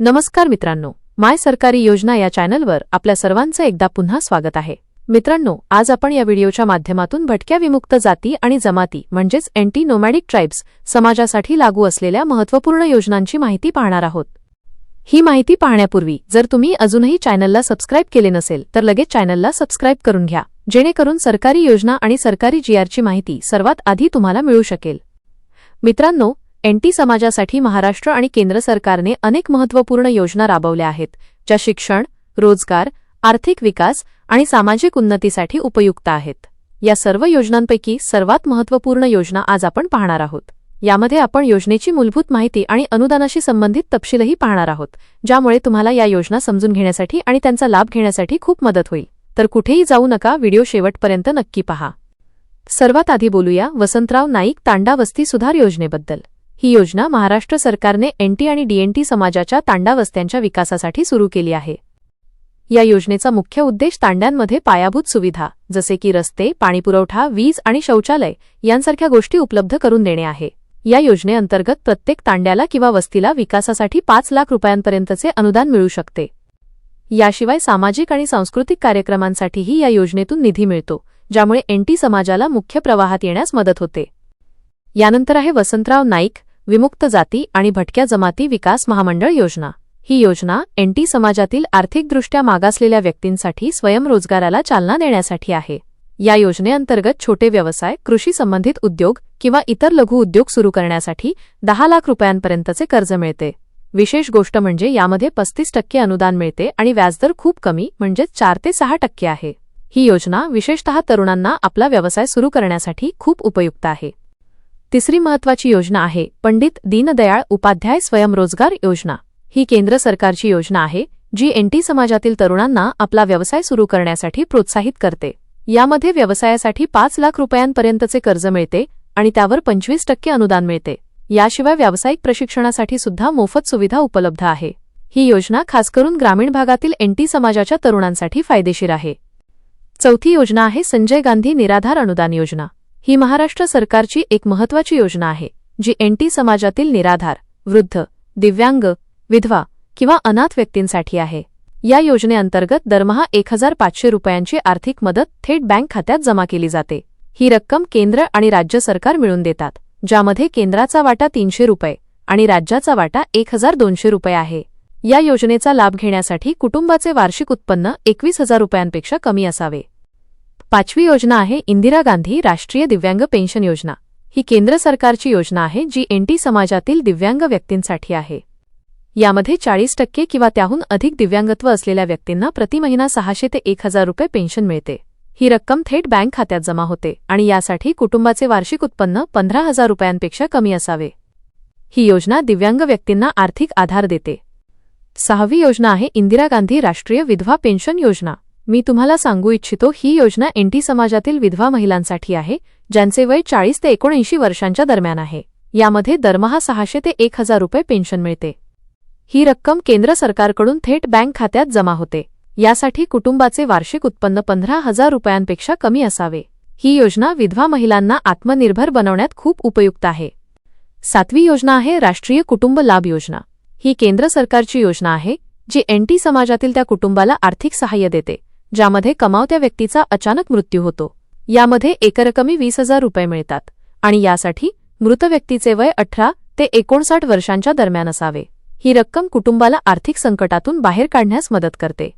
नमस्कार मित्रांनो माय सरकारी योजना या चॅनलवर आपल्या सर्वांचं एकदा पुन्हा स्वागत आहे. मित्रांनो आज आपण या व्हिडिओच्या माध्यमातून भटक्या विमुक्त जाती आणि जमाती म्हणजेच एंटी नोमॅडिक ट्राईब्स समाजासाठी लागू असलेल्या महत्त्वपूर्ण योजनांची माहिती पाहणार आहोत. ही माहिती पाहण्यापूर्वी जर तुम्ही अजूनही चॅनलला सबस्क्राईब केले नसेल तर लगेच चॅनलला सबस्क्राईब करून घ्या. जेणेकरून सरकारी योजना आणि सरकारी जीआरची माहिती सर्वात आधी तुम्हाला मिळू शकेल. मित्रांनो एनटी समाजासाठी महाराष्ट्र आणि केंद्र सरकारने अनेक महत्त्वपूर्ण योजना राबवल्या आहेत ज्या शिक्षण रोजगार आर्थिक विकास आणि सामाजिक उन्नतीसाठी उपयुक्त आहेत. या सर्व योजनांपैकी सर्वात महत्त्वपूर्ण योजना आज आपण पाहणार आहोत. यामध्ये आपण योजनेची मूलभूत माहिती आणि अनुदानाशी संबंधित तपशीलही पाहणार आहोत ज्यामुळे तुम्हाला या योजना समजून घेण्यासाठी आणि त्यांचा लाभ घेण्यासाठी खूप मदत होईल. तर कुठेही जाऊ नका व्हिडिओ शेवटपर्यंत नक्की पहा. सर्वात आधी बोलूया वसंतराव नाईक तांडा वस्ती सुधार योजनेबद्दल. ही योजना महाराष्ट्र सरकारने एनटी आणि डीएनटी समाजाच्या तांडा वस्त्यांच्या विकासासाठी सुरू केली आहे. या योजनेचा मुख्य उद्देश तांड्यांमध्ये पायाभूत सुविधा जसे की रस्ते पाणीपुरवठा वीज आणि शौचालय यांसारख्या गोष्टी उपलब्ध करून देणे आहे. या योजनेअंतर्गत प्रत्येक तांड्याला किंवा वस्तीला विकासासाठी पाच लाख रुपयांपर्यंतचे अनुदान मिळू शकते. याशिवाय सामाजिक आणि सांस्कृतिक कार्यक्रमांसाठीही या योजनेतून निधी मिळतो ज्यामुळे एनटी समाजाला मुख्य प्रवाहात येण्यास मदत होते. यानंतर आहे वसंतराव नाईक विमुक्त जाती आणि भटक्या जमाती विकास महामंडळ योजना. ही योजना एनटी समाजातील आर्थिकदृष्ट्या मागासलेल्या व्यक्तींसाठी स्वयंरोजगाराला चालना देण्यासाठी आहे. या योजनेअंतर्गत छोटे व्यवसाय कृषी संबंधित उद्योग किंवा इतर लघु उद्योग सुरू करण्यासाठी दहा लाख रुपयांपर्यंतचे कर्ज मिळते. विशेष गोष्ट म्हणजे यामध्ये पस्तीस टक्के अनुदान मिळते आणि व्याजदर खूप कमी म्हणजेच चार ते सहा टक्के आहे. ही योजना विशेषतः तरुणांना आपला व्यवसाय सुरू करण्यासाठी खूप उपयुक्त आहे. तिसरी महत्वाची योजना आहे पंडित दीनदयाळ उपाध्याय स्वयंरोजगार योजना. ही केंद्र सरकारची योजना आहे जी एनटी समाजातील तरुणांना आपला व्यवसाय सुरू करण्यासाठी प्रोत्साहित करते. यामध्ये व्यवसायासाठी पाच लाख रुपयांपर्यंतचे कर्ज मिळते आणि त्यावर पंचवीस टक्के अनुदान मिळते. याशिवाय व्यावसायिक प्रशिक्षणासाठी सुद्धा मोफत सुविधा उपलब्ध आहे. ही योजना खास करून ग्रामीण भागातील एनटी समाजाच्या तरुणांसाठी फायदेशीर आहे. चौथी योजना आहे संजय गांधी निराधार अनुदान योजना. ही महाराष्ट्र सरकारची एक महत्वाची योजना आहे जी एनटी समाजातील निराधार वृद्ध दिव्यांग विधवा किंवा अनाथ व्यक्तींसाठी आहे. या योजनेअंतर्गत दरमहा एक हजार पाचशे रुपयांची आर्थिक मदत थेट बँक खात्यात जमा केली जाते. ही रक्कम केंद्र आणि राज्य सरकार मिळून देतात. ज्यामध्ये केंद्राचा वाटा तीनशे रुपये आणि राज्याचा वाटा एक हजार दोनशे रुपये आहे. या योजनेचा लाभ घेण्यासाठी कुटुंबाचे वार्षिक उत्पन्न एकवीस हजार रुपयांपेक्षा कमी असावे. पाचवी योजना आहे इंदिरा गांधी राष्ट्रीय दिव्यांग पेन्शन योजना. ही केंद्र सरकारची योजना आहे जी एनटी समाजातील दिव्यांग व्यक्तींसाठी आहे. यामध्ये चाळीस टक्के किंवा त्याहून अधिक दिव्यांगत्व असलेल्या व्यक्तींना प्रति महिना सहाशे ते एक हजार रुपये पेन्शन मिळते. ही रक्कम थेट बँक खात्यात जमा होते आणि यासाठी कुटुंबाचे वार्षिक उत्पन्न पंधरा हजार रुपयांपेक्षा कमी असावे. ही योजना दिव्यांग व्यक्तींना आर्थिक आधार देते. सहावी योजना आहे इंदिरा गांधी राष्ट्रीय विधवा पेन्शन योजना. मी तुम्हाला सांगू इच्छितो ही योजना एनटी समाजातील विधवा महिलांसाठी आहे ज्यांचे वय चाळीस ते एकोणऐंशी वर्षांच्या दरम्यान आहे. यामध्ये दरमहा सहाशे ते एक हजार रुपये पेन्शन मिळते. ही रक्कम केंद्र सरकारकडून थेट बँक खात्यात जमा होते. यासाठी कुटुंबाचे वार्षिक उत्पन्न पंधरा हजार रुपयांपेक्षा कमी असावे. ही योजना विधवा महिलांना आत्मनिर्भर बनवण्यात खूप उपयुक्त आहे. सातवी योजना आहे राष्ट्रीय कुटुंब लाभ योजना. ही केंद्र सरकारची योजना आहे जी एनटी समाजातील त्या कुटुंबाला आर्थिक सहाय्य देते ज्यामध्ये कमावत्या व्यक्तीचा अचानक मृत्यू होतो. यामध्ये एकरकमी वीस हजार रुपये मिळतात आणि यासाठी मृत व्यक्तीचे वय अठरा ते एकोणसाठ वर्षांच्या दरम्यान असावे. ही रक्कम कुटुंबाला आर्थिक संकटातून बाहेर काढण्यास मदत करते.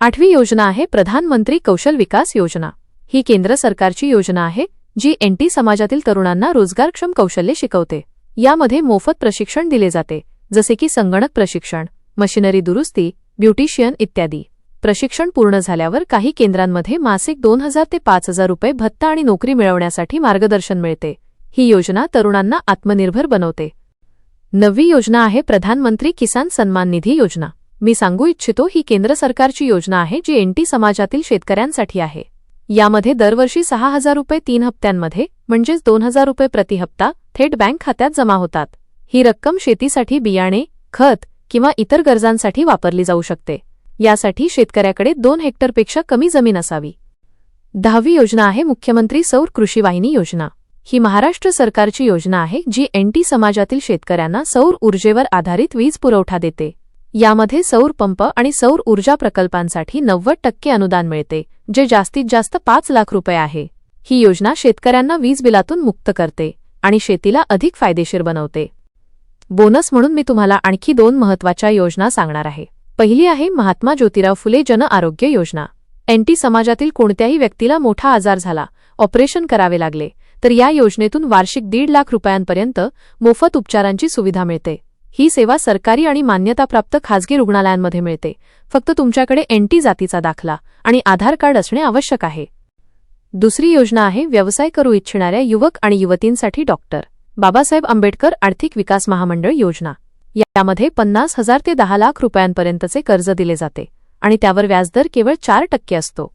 आठवी योजना आहे प्रधानमंत्री कौशल विकास योजना. ही केंद्र सरकारची योजना आहे जी एनटी समाजातील तरुणांना रोजगारक्षम कौशल्य शिकवते. यामध्ये मोफत प्रशिक्षण दिले जाते जसे की संगणक प्रशिक्षण मशिनरी दुरुस्ती ब्युटिशियन इत्यादी. प्रशिक्षण पूर्ण झाल्यावर काही केंद्रांमध्ये मासिक दोन हजार ते पाच हजार रुपये भत्ता आणि नोकरी मिळवण्यासाठी मार्गदर्शन मिळते. ही योजना तरुणांना आत्मनिर्भर बनवते. नववी योजना आहे प्रधानमंत्री किसान सन्मान निधी योजना. मी सांगू इच्छितो ही केंद्र सरकारची योजना आहे जी एनटी समाजातील शेतकऱ्यांसाठी आहे. यामध्ये दरवर्षी सहा हजार रुपये तीन हप्त्यांमध्ये म्हणजेच दोन हजार रुपये प्रति हप्ता थेट बँक खात्यात जमा होतात. ही रक्कम शेतीसाठी बियाणे खत किंवा इतर गरजांसाठी वापरली जाऊ शकते. यासाठी शेतकऱ्याकडे दोन हेक्टरपेक्षा कमी जमीन असावी. दहावी योजना आहे मुख्यमंत्री सौर कृषी वाहिनी योजना. ही महाराष्ट्र सरकारची योजना आहे जी एनटी समाजातील शेतकऱ्यांना सौर ऊर्जेवर आधारित वीज पुरवठा देते. यामध्ये सौर पंप आणि सौर ऊर्जा प्रकल्पांसाठी नव्वद टक्के अनुदान मिळते जे जास्तीत जास्त पाच लाख रुपये आहे. ही योजना शेतकऱ्यांना वीज बिलातून मुक्त करते आणि शेतीला अधिक फायदेशीर बनवते. बोनस म्हणून मी तुम्हाला आणखी दोन महत्त्वाच्या योजना सांगणार आहे. पहिली आहे महात्मा ज्योतिराव फुले जन आरोग्य योजना. एनटी समाजातील कोणत्याही व्यक्तीला मोठा आजार झाला ऑपरेशन करावे लागले तर या योजनेतून वार्षिक दीड लाख रुपयांपर्यंत मोफत उपचारांची सुविधा मिळते. ही सेवा सरकारी आणि मान्यताप्राप्त खाजगी रुग्णालयांमध्ये मिळते. फक्त तुमच्याकडे एनटी जातीचा दाखला आणि आधार कार्ड असणे आवश्यक आहे. दुसरी योजना आहे व्यवसाय करू इच्छिणाऱ्या युवक आणि युवतींसाठी डॉक्टर. बाबासाहेब आंबेडकर आर्थिक विकास महामंडळ योजना. यामध्ये पन्नास हजार ते दहा लाख रुपयांपर्यंतचे कर्ज दिले जाते आणि त्यावर व्याजदर केवळ चार टक्के असतो.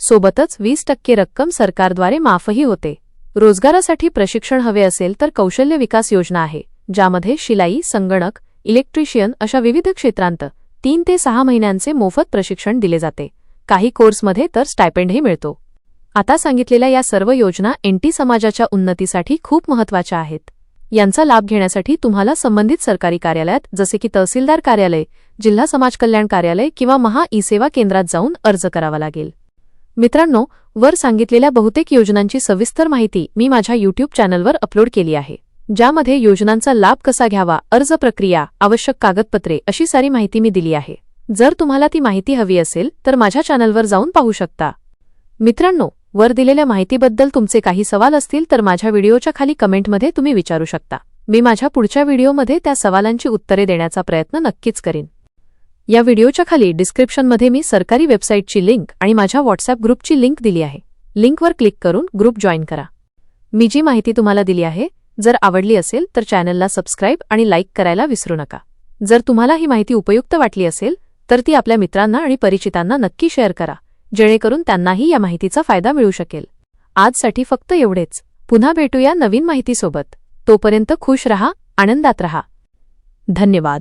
सोबतच वीस टक्के रक्कम सरकारद्वारे माफही होते. रोजगारासाठी प्रशिक्षण हवे असेल तर कौशल्य विकास योजना आहे. ज्यामध्ये शिलाई संगणक इलेक्ट्रिशियन अशा विविध क्षेत्रांत तीन ते सहा महिन्यांचे मोफत प्रशिक्षण दिले जाते. काही कोर्समध्ये तर स्टायपेंडही मिळतो. आता सांगितलेल्या या सर्व योजना एनटी समाजाच्या उन्नतीसाठी खूप महत्त्वाच्या आहेत. यांचा लाभ घेण्यासाठी तुम्हाला संबंधित सरकारी कार्यालयात जसे की तहसीलदार कार्यालय जिल्हा समाज कल्याण कार्यालय किंवा महा ई सेवा केंद्रात जाऊन अर्ज करावा लागेल. मित्रांनो वर सांगितलेल्या बहुतेक योजनांची सविस्तर माहिती मी माझ्या यूट्यूब चॅनलवर अपलोड केली आहे. ज्यामध्ये योजनांचा लाभ कसा घ्यावा अर्ज प्रक्रिया आवश्यक कागदपत्रे अशी सारी माहिती मी दिली आहे. जर तुम्हाला ती माहिती हवी असेल तर माझ्या चॅनलवर जाऊन पाहू शकता. मित्रांनो वर दिलेल्या माहितीबद्दल तुमचे काही सवाल असतील तर माझ्या व्हिडिओच्या खाली कमेंटमध्ये तुम्ही विचारू शकता. मी माझ्या पुढच्या व्हिडिओमध्ये त्या सवालांची उत्तरे देण्याचा प्रयत्न नक्कीच करीन. या व्हिडिओच्या खाली डिस्क्रिप्शनमध्ये मी सरकारी वेबसाईटची लिंक आणि माझ्या व्हॉट्सअप ग्रुपची लिंक दिली आहे. लिंकवर क्लिक करून ग्रुप जॉईन करा. मी जी माहिती तुम्हाला दिली आहे जर आवडली असेल तर चॅनलला सबस्क्राईब आणि लाईक करायला विसरू नका. जर तुम्हाला ही माहिती उपयुक्त वाटली असेल तर ती आपल्या मित्रांना आणि परिचितांना नक्की शेअर करा जेणेकरून त्यांनाही या माहितीचा फायदा मिळू शकेल. आजसाठी फक्त एवढेच. पुन्हा भेटूया नवीन माहितीसोबत. तोपर्यंत खुश रहा आनंदात रहा. धन्यवाद.